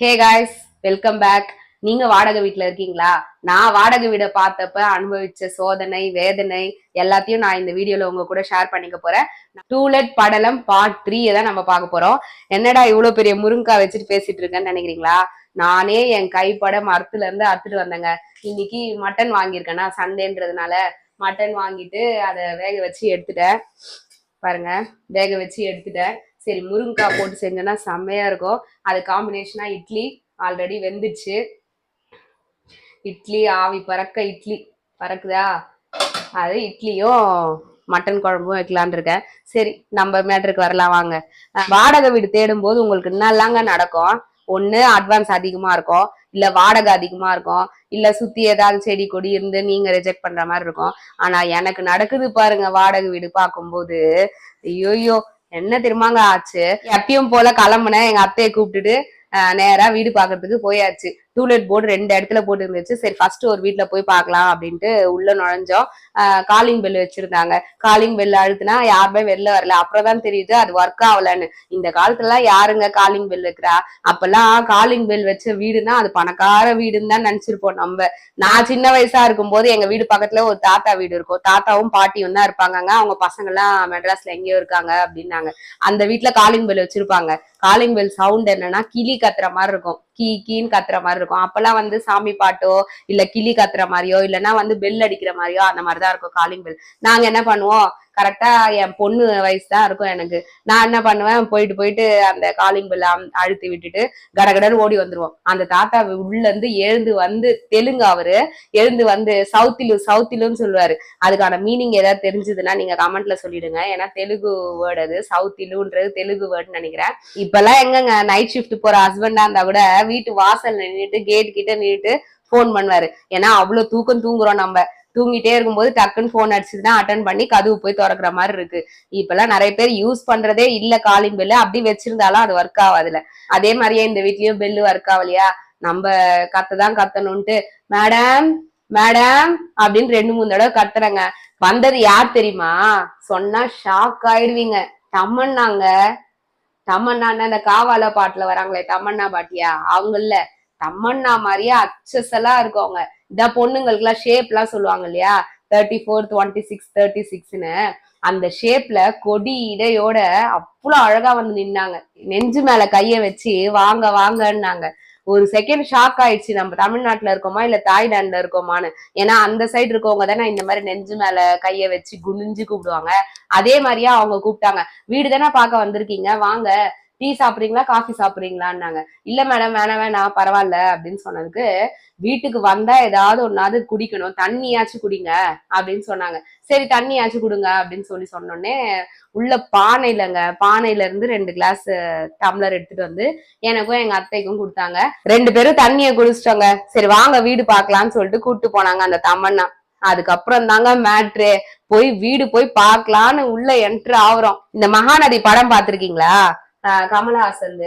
Hey guys welcome back நீங்க வாடகை வீட்டுல இருக்கீங்களா? நான் வாடகை வீடை பார்த்தப்ப அனுபவிச்ச சோதனை வேதனை எல்லாத்தையும் நான் இந்த வீடியோல உங்க கூட ஷேர் பண்ணிக்க போறேன். டூலெட் படலம் பார்ட் த்ரீ தான் நம்ம பார்க்க போறோம். என்னடா இவ்வளவு பெரிய முருங்கா வச்சுட்டு பேசிட்டு இருக்கேன்னு நினைக்கிறீங்களா? நானே என் கைப்பட மரத்துல இருந்து அறுத்துட்டு வந்தேங்க. இன்னைக்கு மட்டன் வாங்கியிருக்கேன்னா சண்டேன்றதுனால மட்டன் வாங்கிட்டு அதை வேக வச்சு எடுத்துட்டேன். பாருங்க வேக வச்சு எடுத்துட்டேன். சரி முருங்கைக்காய் போட்டு செஞ்சோன்னா செம்மையா இருக்கும். அது காம்பினேஷனா இட்லி ஆல்ரெடி வெந்துச்சு. இட்லி ஆவி பறக்க இட்லி. பறக்குதா? அது இட்லியும் மட்டன் குழம்பும் வைக்கலான் இருக்கேன். சரி நம்ம மேட்ருக்கு வரலாம் வாங்க. வாடகை வீடு தேடும் போது உங்களுக்கு என்னெல்லாங்க நடக்கும். ஒண்ணு அட்வான்ஸ் அதிகமா இருக்கும். இல்ல வாடகை அதிகமா இருக்கும். இல்ல சுத்தி ஏதாவது செடி கொடி இருந்து நீங்க ரிஜெக்ட் பண்ற மாதிரி இருக்கும். ஆனா எனக்கு நடக்குது பாருங்க வாடகை வீடு பார்க்கும்போது. ஐயோயோ என்ன திரும்பாங்க ஆச்சு? எப்பயும் போல கிளம்புனேன். எங்க அத்தையை கூப்பிட்டுட்டு அஹ், நேரா வீடு பாக்குறதுக்கு போயாச்சு. டூலெட் போர்டு ரெண்டு இடத்துல போட்டு இருந்துச்சு சரி ஃபர்ஸ்ட் ஒரு வீட்ல போய் பார்க்கலாம் அப்படின்ட்டு உள்ள நுழைஞ்சோம். காலிங் பெல் வச்சிருந்தாங்க. காலிங் பெல் அழுத்துனா யாருமே வெளில வரல. அப்புறம் தான் தெரியுது அது ஒர்க் ஆகலன்னு. இந்த காலத்துல யாருங்க காலிங் பெல் வைக்கிறா? அப்பெல்லாம் காலிங் பெல் வச்ச வீடுனா அது பணக்கார வீடுன்னு தான் நினைச்சிருப்போம் நம்ம. நான் சின்ன வயசா இருக்கும்போது எங்க வீடு பக்கத்துல ஒரு தாத்தா வீடு இருக்கும். தாத்தாவும் பாட்டியும் தான் இருப்பாங்க அவங்க பசங்க எல்லாம் மெட்ராஸ்ல எங்கேயோ இருக்காங்க அப்படின்னாங்க. அந்த வீட்ல காலிங் பெல் வச்சிருப்பாங்க. காலிங் பெல் சவுண்ட் என்னன்னா கிளி கத்துற மாதிரி இருக்கும். கீ கீன்னு கத்துற மாதிரி இருக்கும். அப்பெல்லாம் வந்து சாமி பாட்டோ இல்ல கிளி கத்துற மாதிரியோ இல்லைன்னா வந்து பெல் அடிக்கிற மாதிரியோ அந்த மாதிரிதான் இருக்கும் காலிங் பெல் நாங்க என்ன பண்ணுவோம்? கரெக்டா என் பொண்ணு வயசு தான் இருக்கும் எனக்கு. நான் என்ன பண்ணுவேன்? போயிட்டு போயிட்டு அந்த காலிங் பெல் அழுத்தி விட்டுட்டு கடகடன்னு ஓடி வந்துருவோம். அந்த தாத்தா உள்ள இருந்து எழுந்து வந்து தெலுங்கு அவரு எழுந்து வந்து சவுத்திலு சவுத்திலுன்னு சொல்லுவாரு. அதுக்கான மீனிங் ஏதாவது தெரிஞ்சதுன்னா நீங்க கமெண்ட்ல சொல்லிடுங்க. ஏன்னா தெலுங்கு வேர்டு அது சவுத்திலுன்றது தெலுங்கு வேர்டுன்னு நினைக்கிறேன். இப்பெல்லாம் எங்கங்க நைட் ஷிஃப்ட் போற ஹஸ்பண்டா இருந்தா கூட வீட்டு வாசல் நின்றுட்டு கேட் கிட்ட நின்றுட்டு ஃபோன் பண்ணுவாரு. ஏன்னா அவ்வளவு தூக்கம் தூங்குறோம் நம்ம. தூங்கிட்டே இருக்கும்போது டக்குன்னு ஃபோன் அடிச்சதுன்னா அட்டன் பண்ணி கதவு போய் திறக்கிற மாதிரி இருக்கு. இப்பெல்லாம் நிறைய பேர் யூஸ் பண்றதே இல்ல காலிங் பெல்லு அப்படி வச்சிருந்தாலும் அது ஒர்க் ஆகாதுல அதே மாதிரியே இந்த வீட்லயும் பெல்லு ஒர்க் ஆகலையா நம்ம கத்ததான் கத்தணும்ட்டு மேடம் மேடம் அப்படின்னு ரெண்டு மூணு தடவை கத்துறேங்க. வந்தது யார் தெரியுமா? சொன்னா ஷாக் ஆயிடுவீங்க. தமன்னாங்க. தமன்னா அந்த காவால பாட்டுல வராங்களே தமன்னா பாட்டியா? அவங்க இல்ல. தம்மன்னா மாதிரியே அச்சஸலா இருக்கும் அவங்க இந்த பொண்ணுங்களுக்கு எல்லாம் ஷேப் எல்லாம் சொல்லுவாங்க இல்லையா? Thirty four twenty six thirty சிக்ஸ்னு அந்த ஷேப்ல கொடி இடையோட அவ்வளோ அழகா வந்து நின்னாங்க. நெஞ்சு மேல கைய வச்சு வாங்க வாங்கன்னாங்க. ஒரு செகண்ட் ஷாக் ஆயிடுச்சு. நம்ம தமிழ்நாட்டுல இருக்கோமா இல்ல தாய்லாந்துல இருக்கோமான்னு. ஏன்னா அந்த சைடு இருக்கவங்க தானே இந்த மாதிரி நெஞ்சு மேல கைய வச்சு குனிஞ்சு கூப்பிடுவாங்க. அதே மாதிரியா அவங்க கூப்பிட்டாங்க. வீடு தானே பார்க்க வந்திருக்கீங்க? வாங்க. டீ சாப்பிடுறீங்களா காஃபி சாப்பிடுறீங்களான்னாங்க. இல்ல மேடம் வேணாம் வேணாம் பரவாயில்ல அப்படின்னு சொன்னதுக்கு வீட்டுக்கு வந்தா ஏதாவது ஒன்னாவது குடிக்கணும் தண்ணியாச்சும் குடிங்க அப்படின்னு சொன்னாங்க. சரி தண்ணியாச்சும் கொடுங்க அப்படின்னு சொல்லி சொன்னோடனே உள்ள பானையிலங்க பானையில இருந்து ரெண்டு கிளாஸ் டம்ளர் எடுத்துட்டு வந்து எனக்கும் எங்க அத்தைக்கும் கொடுத்தாங்க. ரெண்டு பேரும் தண்ணிய குடிச்சிட்டோங்க. சரி வாங்க வீடு பாக்கலாம்னு சொல்லிட்டு கூப்பிட்டு போனாங்க அந்த தமன்னா. அதுக்கப்புறம் தாங்க மேட்ரு. போய் வீடு போய் பார்க்கலான்னு உள்ள என்ட்ரு ஆகுறோம். இந்த மகாநதி படம் பாத்திருக்கீங்களா கமலஹாசன்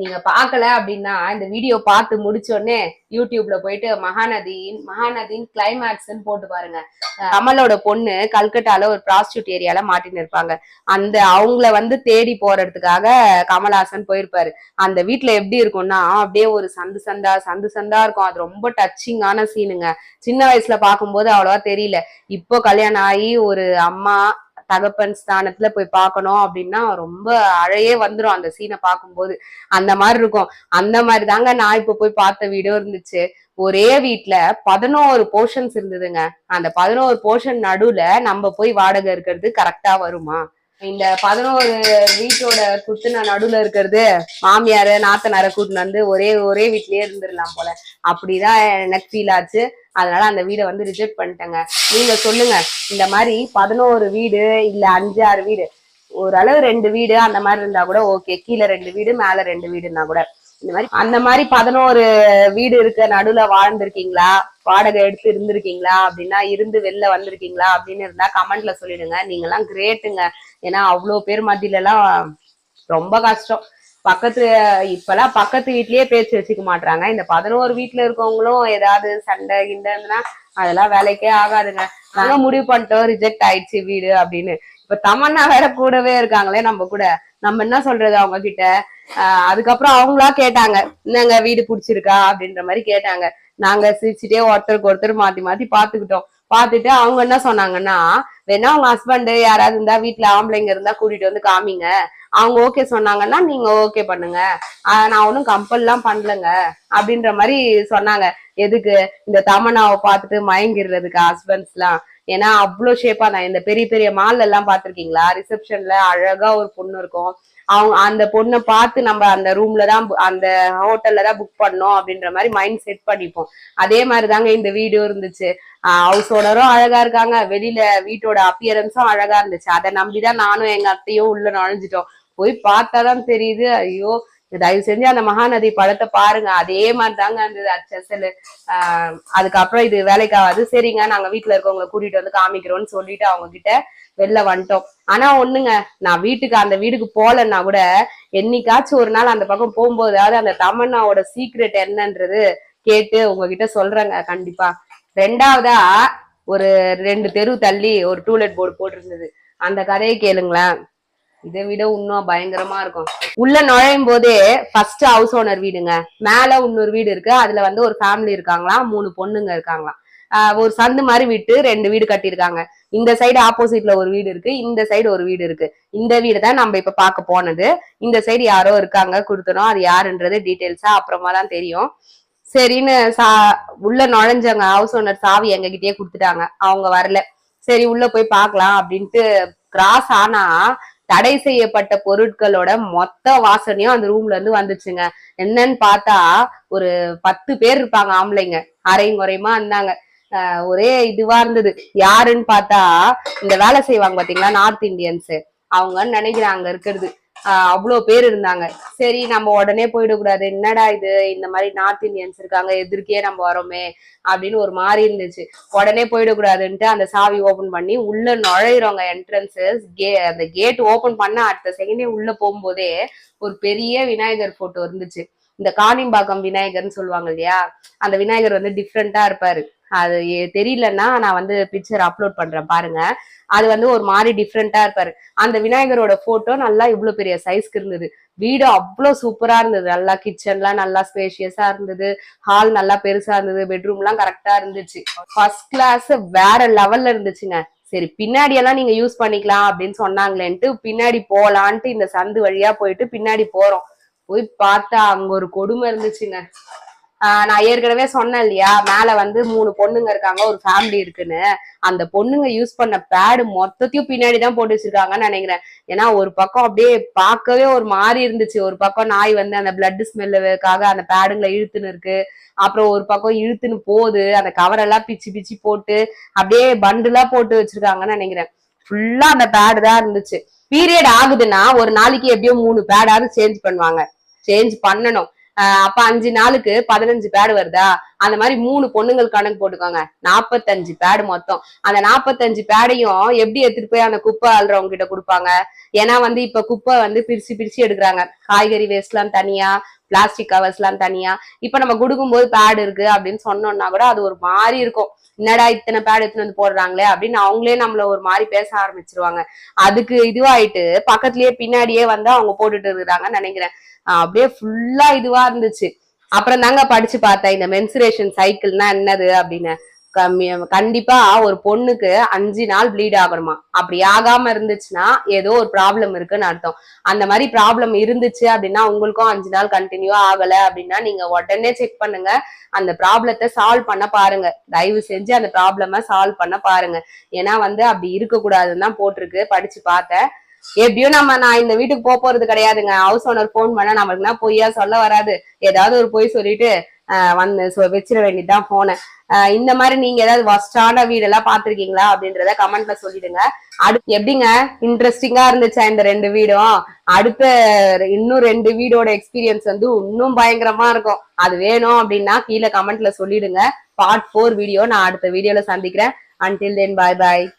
நீங்க பார்க்கல அப்படின்னா இந்த வீடியோ பார்த்து முடிச்சோடனே யூடியூப்ல போயிட்டு மகாநதியின் மகாநதியின் கிளைமேக்ஸ்ன்னு போட்டு பாருங்க. கமலோட பொண்ணு கல்கட்டால ஒரு ப்ராஸ்டியூட் ஏரியால மாட்டின்னு இருப்பாங்க. அந்த அவங்கள வந்து தேடி போறதுக்காக கமலஹாசன் போயிருப்பாரு. அந்த வீட்டுல எப்படி இருக்கும்னா அப்படியே ஒரு சந்து சந்தா சந்து சந்தா இருக்கும். அது ரொம்ப டச்சிங்கான சீனுங்க சின்ன வயசுல பார்க்கும்போது அவ்வளவா தெரியல. இப்போ கல்யாணம் ஆகி ஒரு அம்மா தகப்பன் ஸ்தானத்துல போய் பார்க்கணும் அப்படின்னா ரொம்ப அழையே வந்துரும் அந்த சீனை பார்க்கும்போது. அந்த மாதிரி இருக்கும். அந்த மாதிரி தாங்க நான் இப்ப போய் பார்த்த வீடியோ இருந்துச்சு. ஒரே வீட்டுல பதினோரு போர்ஷன்ஸ் இருந்ததுங்க. அந்த பதினோரு போர்ஷன் நடுவுல நம்ம போய் வாடகை இருக்கிறது கரெக்டா வருமா? இந்த பதினோரு வீட்டோட குத்துன நடுவுல இருக்கிறது மாமியாரு நாத்தனார கூட்டின்னு வந்து ஒரே ஒரே வீட்லயே இருந்துடலாம் போல. அப்படிதான் எனக்கு ஃபீல் ஆச்சு. அதனால அந்த வீடை வந்து ரிஜெக்ட் பண்ணிட்டேங்க. நீங்க சொல்லுங்க இந்த மாதிரி பதினோரு வீடு இல்ல அஞ்சு ஆறு வீடு ஓரளவு ரெண்டு வீடு அந்த மாதிரி இருந்தா கூட ஓகே கீழே ரெண்டு வீடு மேல ரெண்டு வீடுன்னா கூட. இந்த மாதிரி அந்த மாதிரி பதினோரு வீடு இருக்க நடுவுல வாழ்ந்திருக்கீங்களா? வாடகை எடுத்து இருந்திருக்கீங்களா? அப்படின்னா இருந்து வெளில வந்திருக்கீங்களா? அப்படின்னு இருந்தா கமெண்ட்ல சொல்லிடுங்க. நீங்க எல்லாம் கிரேட்டுங்க ஏன்னா அவ்வளோ பேர் மத்தியில எல்லாம் ரொம்ப கஷ்டம். பக்கத்து இப்பெல்லாம் பக்கத்து வீட்லயே பேச்சு வச்சுக்க மாட்டாங்க இந்த பதினோரு வீட்டுல இருக்கவங்களும் ஏதாவது சண்டை கிண்டதுன்னா அதெல்லாம் வேலைக்கே ஆகாதுங்க. நாங்க முடிவு பண்ணிட்டோம் ரிஜெக்ட் ஆயிடுச்சு வீடு அப்படின்னு. இப்ப தமன்னா வேற கூடவே இருக்காங்களே நம்ம கூட. நம்ம என்ன சொல்றது அவங்க கிட்ட ஆஹ் அதுக்கப்புறம் அவங்களா கேட்டாங்க என்னங்க வீடு பிடிச்சிருக்கா? அப்படின்ற மாதிரி கேட்டாங்க. நாங்க சிரிச்சுட்டே ஒருத்தருக்கு ஒருத்தர் மாத்தி மாத்தி பாத்துக்கிட்டோம். பாத்துட்டு அவங்க என்ன சொன்னாங்கன்னா வேணா உங்க ஹஸ்பண்ட் யாராவது இருந்தா வீட்டுல ஆம்பளைங்க இருந்தா கூட்டிட்டு வந்து காமிங்க. அவங்க ஓகே சொன்னாங்கன்னா நீங்க ஓகே பண்ணுங்க. நான் ஒன்றும் கம்பல்லாம் பண்ணலங்க. அப்படின்ற மாதிரி சொன்னாங்க. எதுக்கு? இந்த தமனாவை பார்த்துட்டு மயங்கிடுறதுக்கு ஹஸ்பண்ட்ஸ் எல்லாம் ஏன்னா அவ்வளோ ஷேப்பா நான் இந்த பெரிய பெரிய மால்ல எல்லாம் பாத்திருக்கீங்களா ரிசப்ஷன்ல அழகா ஒரு பொண்ணு இருக்கும். அவங்க அந்த பொண்ணை பார்த்து நம்ம அந்த ரூம்ல தான் அந்த ஹோட்டல்ல தான் புக் பண்ணோம் அப்படின்ற மாதிரி மைண்ட் செட் பண்ணிப்போம். அதே மாதிரி தாங்க இந்த வீடியோ இருந்துச்சு. ஹவுஸ் ஓனரும் அழகா இருக்காங்க. வெளியில வீட்டோட அப்பியரன்ஸும் அழகா இருந்துச்சு. அதை நம்பிதான் நானும் எங்க அத்தையும் உள்ள நுழைஞ்சிட்டோம். போய் பார்த்தாதான் தெரியுது. ஐயோ தயவு செஞ்சு அந்த மகாநதி படத்தை பாருங்க. அதே மாதிரி தாங்க இருந்தது அச்சசல். ஆஹ் அதுக்கப்புறம் இது வேலைக்காவது சரிங்க நாங்க வீட்டுல இருக்கவங்களை கூட்டிட்டு வந்து காமிக்கிறோம்னு சொல்லிட்டு அவங்க கிட்ட வெளில வந்துட்டோம். ஆனா ஒண்ணுங்க நான் வீட்டுக்கு அந்த வீடுக்கு போலன்னா கூட என்னைக்காச்சும் ஒரு நாள் அந்த பக்கம் போகும்போதாவது அந்த தமன்னாவோட சீக்ரெட் என்னன்றது கேட்டு உங்ககிட்ட சொல்றேங்க கண்டிப்பா. ரெண்டாவதா ஒரு ரெண்டு தெரு தள்ளி ஒரு டூலெட் போர்டு போட்டிருந்தது. அந்த கதையை கேளுங்களேன். இதை விட இன்னும் பயங்கரமா இருக்கும். உள்ள நுழையும் போதே ஃபர்ஸ்ட் ஹவுஸ் ஓனர் வீடுங்க. மேல இன்னொரு வீடு இருக்கு. அதுல வந்து ஒரு ஃபேமிலி இருக்காங்களாம். மூணு பொண்ணுங்க இருக்காங்களாம். ஒரு சந்து மாதிரி விட்டு ரெண்டு வீடு கட்டியிருக்காங்க. இந்த சைடு ஆப்போசிட்ல ஒரு வீடு இருக்கு. இந்த சைடு ஒரு வீடு இருக்கு. இந்த வீடு தான் நம்ம இப்ப பார்க்க போனது. இந்த சைடு யாரோ இருக்காங்க. கொடுத்தனோம். அது யாருன்றது டீட்டெயில்ஸா அப்புறமா தான் தெரியும். சரின்னு சா உள்ள நுழைஞ்சவங்க ஹவுஸ் ஓனர் சாவி எங்ககிட்டயே கொடுத்துட்டாங்க. அவங்க வரல. சரி உள்ள போய் பார்க்கலாம் அப்படின்ட்டு கிராஸ் ஆனா தடை செய்யப்பட்ட பொருட்களோட மொத்த வாசனையும் அந்த ரூம்ல இருந்து வந்துச்சுங்க. என்னன்னு பார்த்தா ஒரு பத்து பேர் இருப்பாங்க ஆம்பளைங்க. அரையும் குறையுமா இருந்தாங்க. ஆஹ் ஒரே இதுவா இருந்தது. யாருன்னு பார்த்தா இந்த வேலை செய்வாங்க பாத்தீங்களா நார்த் இந்தியன்ஸ். அவங்கன்னு நினைக்கிறேன் அங்க இருக்கிறது. அவ்வளோ பேர் இருந்தாங்க. சரி நம்ம உடனே போயிடக்கூடாது. என்னடா இது? இந்த மாதிரி நார்த் இந்தியன்ஸ் இருக்காங்க எதிர்க்கே நம்ம வரோமே அப்படின்னு ஒரு மாதிரி இருந்துச்சு. உடனே போயிடக்கூடாதுன்ட்டு அந்த சாவி ஓபன் பண்ணி உள்ள நுழையிறவங்க என்ட்ரன்ஸஸ் கே அந்த கேட் ஓபன் பண்ண அடுத்த செகண்டே உள்ள போகும்போதே ஒரு பெரிய விநாயகர் போட்டோ இருந்துச்சு. இந்த காணிம்பாக்கம் விநாயகர்னு சொல்லுவாங்க இல்லையா? அந்த விநாயகர் வந்து டிஃப்ரெண்டா இருப்பாரு. அது தெரியலன்னா நான் வந்து பிக்சர் அப்லோட் பண்றேன் பாருங்க. அது வந்து ஒரு மாதிரி டிஃப்ரெண்டா இருப்பாரு. அந்த விநாயகரோட போட்டோ நல்லா இவ்வளவு பெரிய சைஸ்க்கு இருந்தது. வீடு அவ்வளோ சூப்பரா இருந்தது. நல்லா கிச்சன்லாம் நல்லா ஸ்பேஷியஸா இருந்தது. ஹால் நல்லா பெருசா இருந்தது. பெட்ரூம்லாம் கரெக்டா இருந்துச்சு. ஃபர்ஸ்ட் கிளாஸ் வேற லெவல்ல இருந்துச்சுங்க. சரி பின்னாடி எல்லாம் நீங்க யூஸ் பண்ணிக்கலாம் அப்படின்னு சொன்னாங்களேன்ட்டு பின்னாடி போலான்ட்டு இந்த சந்து வழியா போயிட்டு பின்னாடி போறோம். போய் பார்த்தா அங்க ஒரு கொடுமை இருந்துச்சுங்க. நான் ஏற்கனவே சொன்னேன் இல்லையா? மேல வந்து மூணு பொண்ணுங்க இருக்காங்க ஒரு ஃபேமிலி இருக்குன்னு. அந்த பொண்ணுங்க யூஸ் பண்ண பேடு மொத்தத்தையும் பின்னாடி தான் போட்டு வச்சிருக்காங்கன்னு நினைக்கிறேன். ஏன்னா ஒரு பக்கம் அப்படியே பார்க்கவே ஒரு மாதிரி இருந்துச்சு. ஒரு பக்கம் நாய் வந்து அந்த பிளட் ஸ்மெல்லுக்காக அந்த பேடுங்களை இழுத்துன்னு இருக்கு. அப்புறம் ஒரு பக்கம் இழுத்துன்னு போகுது. அந்த கவர் எல்லாம் பிச்சு பிச்சு போட்டு அப்படியே பண்டுலா போட்டு வச்சிருக்காங்கன்னு நினைக்கிறேன். ஃபுல்லா அந்த பேடு தான் இருந்துச்சு. பீரியட் ஆகுதுன்னா ஒரு நாளைக்கு எப்படியோ மூணு பேடாவது சேஞ்ச் பண்ணுவாங்க. சேஞ்ச் பண்ணணும். அப்ப அஞ்சு நாளுக்கு பதினஞ்சு பேடு வருதா? அந்த மாதிரி மூணு பொண்ணுங்கள் கணக்கு போட்டுக்கோங்க. நாற்பத்தஞ்சு பேடு மொத்தம். அந்த நாற்பத்தஞ்சு பேடையும் எப்படி எடுத்துட்டு போய் அந்த குப்பை அல்றவங்க கிட்ட கொடுப்பாங்க? ஏன்னா வந்து இப்ப குப்பை வந்து பிரிச்சு பிரிச்சு எடுக்கிறாங்க. காய்கறி வேஸ்ட் எல்லாம் தனியா பிளாஸ்டிக் கவர்ஸ் எல்லாம் தனியா. இப்ப நம்ம கொடுக்கும்போது பேடு இருக்கு அப்படின்னு சொன்னோம்னா கூட அது ஒரு மாதிரி இருக்கும். என்னடா இத்தனை பேட் எடுத்துன்னு வந்து போடுறாங்களே? அப்படின்னு அவங்களே நம்மள ஒரு மாதிரி பேச ஆரம்பிச்சிருவாங்க. அதுக்கு இதுவாயிட்டு பக்கத்துலயே பின்னாடியே வந்து அவங்க போட்டுட்டு இருக்கிறாங்கன்னு நினைக்கிறேன். அப்படியே ஃபுல்லா இதுவா இருந்துச்சு. அப்புறம் தாங்க படிச்சு பார்த்தேன் இந்த மென்சுரேஷன் சைக்கிள்னா என்னது அப்படின்னு. கண்டிப்பா ஒரு பொண்ணுக்கு அஞ்சு நாள் ப்ளீட் ஆகணுமா? அப்படி ஆகாம இருந்துச்சுன்னா ஏதோ ஒரு ப்ராப்ளம் இருக்குன்னு அர்த்தம். அந்த மாதிரி ப்ராப்ளம் இருந்துச்சு அப்படின்னா உங்களுக்கும் அஞ்சு நாள் கண்டினியூ ஆகல அப்படின்னா நீங்க உடனே செக் பண்ணுங்க. அந்த ப்ராப்ளத்தை சால்வ் பண்ண பாருங்க. தயவு செஞ்சு அந்த ப்ராப்ளம சால்வ் பண்ண பாருங்க. ஏன்னா வந்து அப்படி இருக்கக்கூடாதுன்னு தான் போட்டிருக்கு. படிச்சு பார்த்தேன். எப்படியும் நம்ம நான் இந்த வீட்டுக்கு போக போறது கிடையாதுங்க. ஹவுஸ் ஓனர் ஃபோன் பண்ணா நம்மளுக்குனா பொய்யா சொல்ல வராது. ஏதாவது ஒரு பொய் சொல்லிட்டு வந்து சொ- வச்சிட வேண்டியதுதான் போனேன் இந்த மாதிரி நீங்க ஏதாவது வஸ்டான வீடெல்லாம் பாத்திருக்கீங்களா அப்படின்றத கமெண்ட்ல சொல்லிடுங்க. அடுத்து எப்படிங்க? இன்ட்ரெஸ்டிங்கா இருந்துச்சா இந்த ரெண்டு வீடும்? அடுத்த இன்னும் ரெண்டு வீடோட எக்ஸ்பீரியன்ஸ் வந்து இன்னும் பயங்கரமா இருக்கும். அது வேணும் அப்படின்னா கீழே கமெண்ட்ல சொல்லிடுங்க. பார்ட் ஃபோர் வீடியோ நான் அடுத்த வீடியோல சந்திக்கிறேன். அன்டில் தென் பாய் பாய்